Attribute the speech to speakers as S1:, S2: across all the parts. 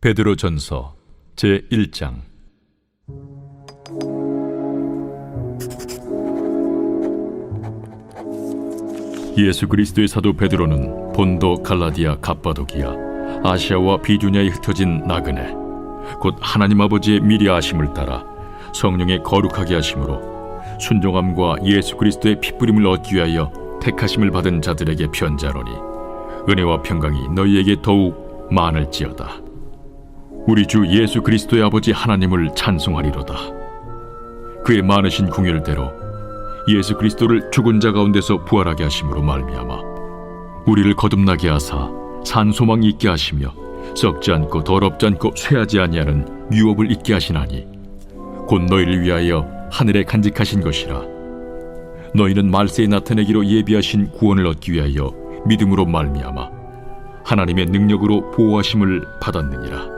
S1: 베드로 전서 제 1장 예수 그리스도의 사도 베드로는 본도 갈라디아 갑바도기아 아시아와 비두냐에 흩어진 나그네 곧 하나님 아버지의 미리 아심을 따라 성령의 거룩하게 하심으로 순종함과 예수 그리스도의 핏부림을 얻기 위하여 택하심을 받은 자들에게 편자로니 은혜와 평강이 너희에게 더욱 많을지어다. 우리 주 예수 그리스도의 아버지 하나님을 찬송하리로다. 그의 많으신 궁율대로 예수 그리스도를 죽은 자 가운데서 부활하게 하심으로 말미암아 우리를 거듭나게 하사 산 소망이 있게 하시며 썩지 않고 더럽지 않고 쇠하지 아니하는 유업을 있게 하시나니 곧 너희를 위하여 하늘에 간직하신 것이라 너희는 말세에 나타내기로 예비하신 구원을 얻기 위하여 믿음으로 말미암아 하나님의 능력으로 보호하심을 받았느니라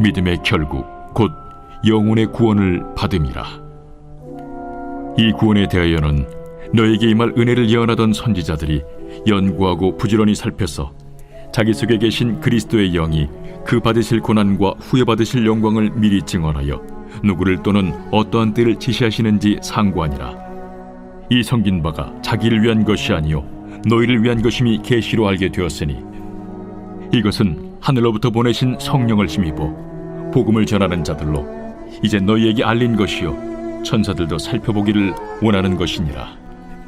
S1: 믿음의 결국 곧 영혼의 구원을 받음이라. 이 구원에 대하여는 너에게 임할 은혜를 예언하던 선지자들이 연구하고 부지런히 살펴서 자기 속에 계신 그리스도의 영이 그 받으실 고난과 후에 받으실 영광을 미리 증언하여 누구를 또는 어떠한 때를 지시하시는지 상고하니라. 이 성긴 바가 자기를 위한 것이 아니요 너희를 위한 것임이 계시로 알게 되었으니 이것은 하늘로부터 보내신 성령을 힘입어 복음을 전하는 자들로 이제 너희에게 알린 것이요 천사들도 살펴보기를 원하는 것이니라